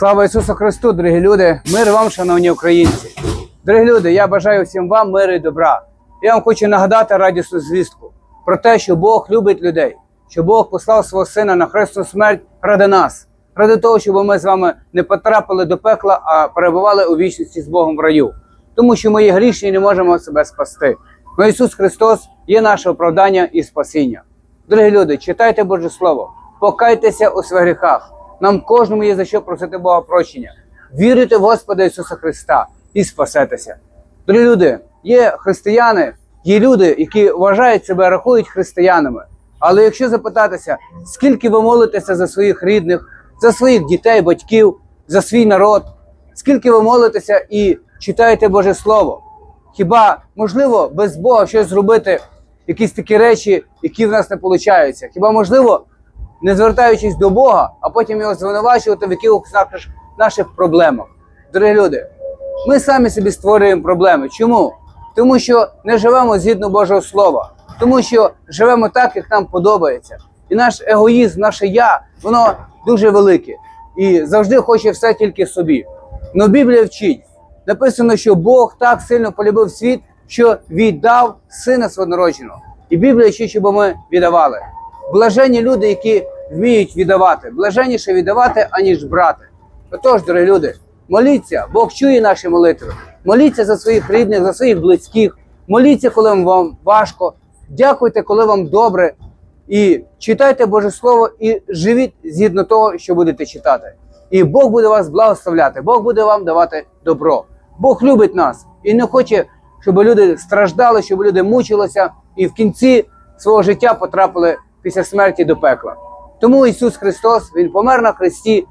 Слава Ісусу Христу, дорогі люди! Мир вам, шановні українці! Дорогі люди, я бажаю всім вам миру і добра. Я вам хочу нагадати радісну звістку про те, що Бог любить людей, що Бог послав свого сина на хресну смерть ради нас, ради того, щоб ми з вами не потрапили до пекла, а перебували у вічності з Богом в раю. Тому що ми є грішні і не можемо себе спасти. Но Ісус Христос є наше оправдання і спасіння. Дорогі люди, читайте Боже Слово, покайтеся у своїх гріхах. Нам кожному є за що просити Бога прощення. Віруйте в Господа Ісуса Христа і спасетеся. Дорогі люди, є християни, є люди, які вважають себе, рахують християнами. Але якщо запитатися, скільки ви молитеся за своїх рідних, за своїх дітей, батьків, за свій народ, скільки ви молитеся і читаєте Боже Слово? Хіба можливо без Бога щось зробити, якісь такі речі, які в нас не получаються? Хіба можливо, не звертаючись до Бога, а потім його звинувачувати в якихось наших, проблемах? Дорогі люди, ми самі собі створюємо проблеми. Чому? Тому що не живемо згідно Божого Слова, тому що живемо так, як нам подобається. І наш егоїзм, наше я, воно дуже велике і завжди хоче все тільки собі. Но Біблія вчить. Написано, що Бог так сильно полюбив світ, що віддав сина свого народженого. І Біблія вчить, щоб ми віддавали. Блаженні люди, які вміють віддавати. Блаженніше віддавати, аніж брати. Отож, дорогі люди, моліться, Бог чує наші молитви. Моліться за своїх рідних, за своїх близьких. Моліться, коли вам важко. Дякуйте, коли вам добре. І читайте Боже Слово і живіть згідно того, що будете читати. І Бог буде вас благословляти, Бог буде вам давати добро. Бог любить нас і не хоче, щоб люди страждали, щоб люди мучилися і в кінці свого життя потрапили після смерті до пекла. Тому Ісус Христос Він помер на хресті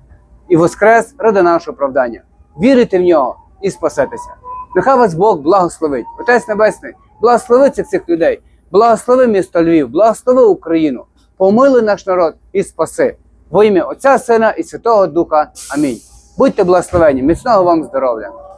і воскрес ради нашого оправдання. Вірите в нього і спасетеся. Нехай вас Бог благословить. Отець Небесний, благослови цих людей, благослови місто Львів, благослови Україну, помилуй наш народ і спаси. Во ім'я Отця Сина і Святого Духа. Амінь. Будьте благословені, міцного вам здоров'я!